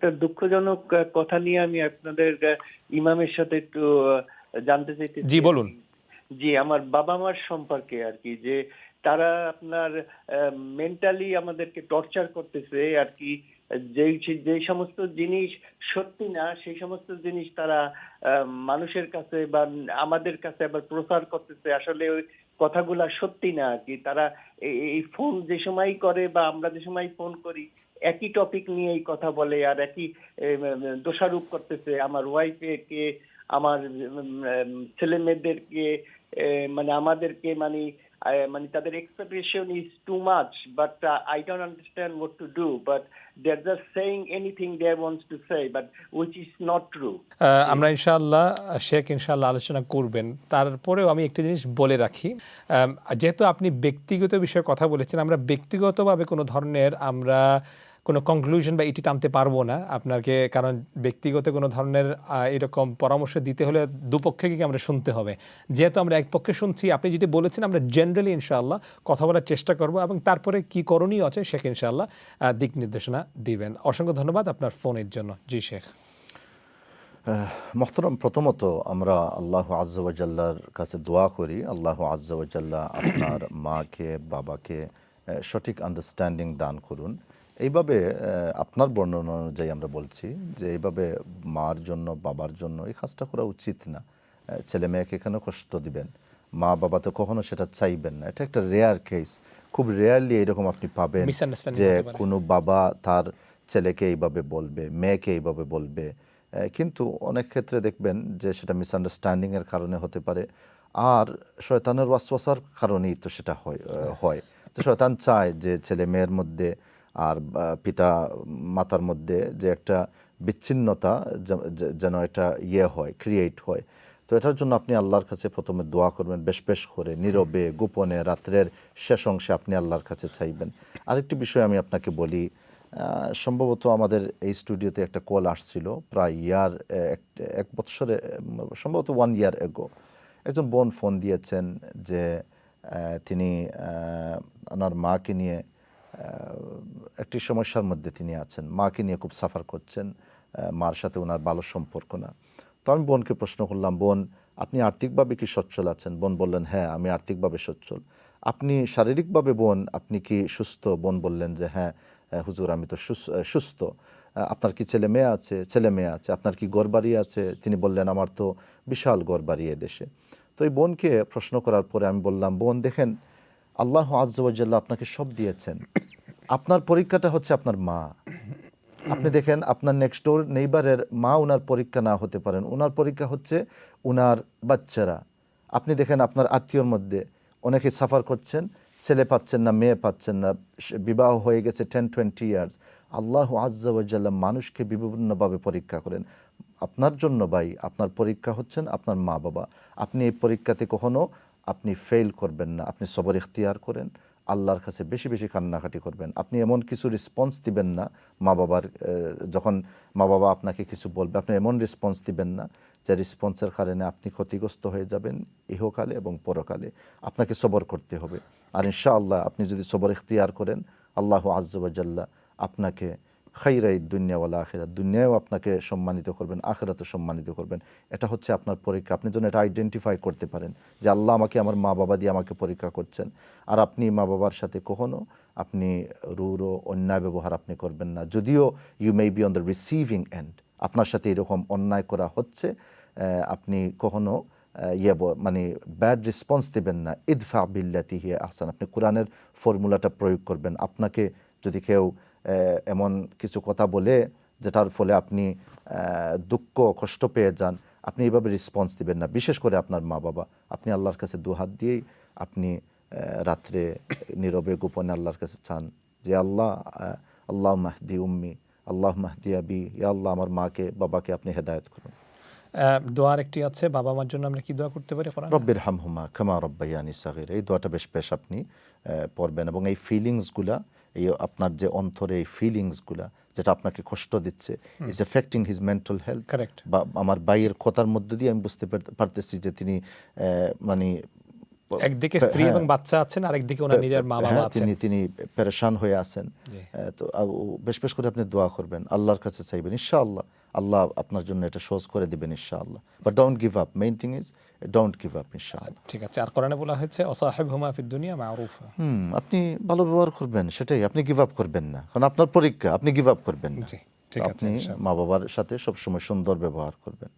একটা দুঃখজনক কথা নিয়ে আমি আপনাদের ইমামের সাথে একটু জানতে চাইতে জি, বলুন। জি আমার বাবা মার সম্পর্কে আর কি যে তারা আপনার মেন্টালি আমাদেরকে টর্চার করতেছে আর কি যেই যেই সমস্ত জিনিস সত্যি না সেই সমস্ত জিনিস তারা মানুষের কাছে বা আমাদের কাছে আবার প্রচার করতেছে আসলে ওই কথাগুলা সত্যি না আর কি তারা এই- এই ফোন যে সময় করে বা আমরা যে সময় ফোন করি একই টপিক নিয়েই কথা বলে আর একই দোষারোপ করতেছে আমার ওয়াইফকে আমার ছেলে মেয়েদেরকে মানে আমাদেরকে মানে মানে তাদের expectation is too much but I don't understand what to do but they are just saying anything they wants to say but which is not true আমরা ইনশাআল্লাহ, শেখ ইনশাআল্লাহ আলোচনা করবেন। তারপরেও আমি একটি জিনিস বলে রাখি যেহেতু আপনি ব্যক্তিগত বিষয়ে কথা বলেছেন, আমরা ব্যক্তিগতভাবে কোনো ধরনের আমরা কোনো কনক্লুশন বা এটি টানতে পারব না। আপনাকে কারণ ব্যক্তিগত কোনো ধরনের এরকম পরামর্শ দিতে হলে দুপক্ষকে আমরা শুনতে হবে? যেহেতু আমরা এক পক্ষে শুনছি, আপনি যেটি বলেছেন, আমরা জেনারেলি ইনশাআল্লাহ কথা বলার চেষ্টা করব এবং তারপরে কি করণীয় আছে শেখ ইনশাআল্লাহ দিক নির্দেশনা দিবেন। অসংখ্য ধন্যবাদ আপনার ফোনের জন্য। জি, শেখ। মোহতরম, প্রথমত আমরা আল্লাহ আজ্জাল্লার কাছে দোয়া করি। আল্লাহ আজ্জাল্লাহ আপনার মাকে, বাবাকে সঠিক আন্ডারস্ট্যান্ডিং দান করুন। এইভাবে আপনার বর্ণনা অনুযায়ী আমরা বলছি যে এইভাবে মার জন্য বাবার জন্য এই কাজটা করা উচিত না। ছেলে মেয়েকে কেন কষ্ট দিবেন? মা বাবা তো কখনো সেটা চাইবেন না। এটা একটা রেয়ার কেস খুব রেয়ারলি এরকম আপনি পাবেন যে কোনো বাবা তার ছেলেকে এইভাবে বলবে মেয়েকে এইভাবে বলবে। কিন্তু অনেক ক্ষেত্রে দেখবেন যে সেটা মিসআন্ডারস্ট্যান্ডিং এর কারণে হতে পারে। আর শয়তানের ওয়াসওয়াসার কারণেই তো সেটা হয় হয়। তো শয়তান চায় যে ছেলে মেয়ের মধ্যে আর পিতা মাতার মধ্যে যে একটা বিচ্ছিন্নতা যেন এটা ইয়ে হয় ক্রিয়েট হয়। তো এটার জন্য আপনি আল্লাহর কাছে প্রথমে দোয়া করবেন, বেশ বেশ করে, নীরবে, গোপনে, রাত্রের শেষ অংশে আপনি আল্লাহর কাছে চাইবেন। আরেকটি বিষয় আমি আপনাকে বলি সম্ভবত আমাদের এই স্টুডিওতে একটা কল আসছিল প্রায় ইয়ার এক বৎসরে, সম্ভবত ওয়ান ইয়ার এগো একজন বোন ফোন দিয়েছেন যে তিনি ওনার মাকে নিয়ে একটি সমস্যার মধ্যে তিনি আছেন। মাকে নিয়ে খুব সাফার করছেন মার সাথে ওনার ভালো সম্পর্ক না। তো আমি বোনকে প্রশ্ন করলাম, বোন, আপনি আর্থিকভাবে কি সচ্ছল আছেন? বোন বললেন হ্যাঁ আমি আর্থিকভাবে সচ্ছল। আপনি শারীরিকভাবে বোন, আপনি কি সুস্থ? বোন বললেন যে হ্যাঁ হুজুর, আমি তো সুস- সুস্থ। আপনার কি ছেলে মেয়ে আছে? ছেলে মেয়ে আছে। আপনার কি ঘর বাড়ি আছে? তিনি বললেন, আমার তো বিশাল ঘর বাড়ি এ দেশে। তো এই বোনকে প্রশ্ন করার পরে আমি বললাম, বোন, দেখেন আল্লাহ আজ্জাল্লাহ আপনাকে সব দিয়েছেন। আপনার পরীক্ষাটা হচ্ছে আপনার মা। আপনি দেখেন, আপনার নেক্সট ডোর নেইবারের মা ওনার পরীক্ষা না হতে পারেন। ওনার পরীক্ষা হচ্ছে ওনার বাচ্চারা। আপনি দেখেন, আপনার আত্মীয়র মধ্যে অনেকে সাফার করছেন, ছেলে পাচ্ছেন না, মেয়ে পাচ্ছেন না বিবাহ হয়ে গেছে টেন টোয়েন্টি ইয়ার্স আল্লাহ আজ্জাল্লাহ মানুষকে বিভিন্নভাবে পরীক্ষা করেন। আপনার জন্য ভাই, আপনার পরীক্ষা হচ্ছেন আপনার মা বাবা আপনি এই পরীক্ষাতে কখনো আপনি ফেল করবেন না, আপনি সবর ইখতিয়ার করেন, আল্লাহর কাছে বেশি বেশি কান্নাকাটি করবেন। আপনি এমন কিছু রেসপন্স দিবেন না, মা বাবার যখন মা বাবা আপনাকে কিছু বলবে, আপনি এমন রেসপন্স দিবেন না, যে রেসপন্সের কারণে আপনি ক্ষতিগ্রস্ত হয়ে যাবেন ইহকালে এবং পরকালে। আপনাকে সবর করতে হবে। আর ইনশাআল্লাহ আপনি যদি সবর ইখতিয়ার করেন, আল্লাহ আজ্জাল্লাহ আপনাকে খাইরাই দুনিয়াওয়ালা আখেরা দুনিয়াও আপনাকে সম্মানিত করবেন আখেরাতে সম্মানিত করবেন। এটা হচ্ছে আপনার পরীক্ষা। আপনি যেন এটা আইডেন্টিফাই করতে পারেন যে আল্লাহ আমাকে, আমার মা বাবা দিয়ে আমাকে পরীক্ষা করছেন। আর আপনি মা বাবার সাথে কখনো আপনি রুর অন্যায় ব্যবহার আপনি করবেন না। যদিও you may be on the receiving end আপনার সাথে এরকম অন্যায় করা হচ্ছে আপনি কখনো ইয়ে মানে ব্যাড রেসপন্স দেবেন না। ইদফা বিল্লাতি হিয়া আহসান। আপনি কোরআনের ফর্মুলাটা প্রয়োগ করবেন। আপনাকে যদি কেউ এমন কিছু কথা বলে যেটার ফলে আপনি দুঃখ কষ্ট পেয়ে যান আপনি এইভাবে রেসপন্স দিবেন না। বিশেষ করে আপনার মা বাবা আপনি আল্লাহর কাছে দুহাত দিয়েই আপনি রাত্রে নীরবে গোপনে আল্লাহর কাছে চান যে আল্লাহ আল্লাহ মাহদি উম্মি আল্লাহ মাহদি আবি ইয়া আল্লাহ আমার মাকে বাবাকে আপনি হেদায়ত করুন। দোয়ার একটি আছে বাবা মার জন্য আমরা কি দোয়া করতে পারি? রব্বির হামহুমা খামা রব্বাইয়ানি সাগির। এই দোয়াটা বেশ বেশ আপনি পড়বেন এবং এই ফিলিংসগুলা এই আপনার যে অন্তরে এই ফিলিংসগুলা যেটা আপনাকে কষ্ট দিচ্ছে is affecting his mental health. বা আমার বাইয়ের কথার মধ্য দিয়ে আমি বুঝতে পারতেছি যে তিনি মানে একদিকে স্ত্রী এবং বাচ্চা আছেন আরেকদিকে ওনার নিজের মা বাবা হ্যাঁ, আছেন। তিনি তিনি পেরেশান হয়ে আছেন। তো বেশ বেশ করে আপনি দোয়া করবেন। আল্লাহর কাছে চাইবেন ইনশাআল্লাহ। আল্লাহ আপনার জন্য এটা সহজ করে দিবেন ইনশাআল্লাহ। But don't give up main thing is don't give up ইনশাআল্লাহ। ঠিক আছে আর কোরআনে বলা হয়েছে অসাহেব হুমা ফিদ দুনিয়া মারুফা হুম আপনি ভালো ব্যবহার করবেন সেটাই। আপনি গিভ আপ করবেন না। কারণ আপনার পরীক্ষা আপনি গিভ আপ করবেন না। জি ঠিক আছে আপনি মা বাবার সাথে সবসময় সুন্দর ব্যবহার করবেন।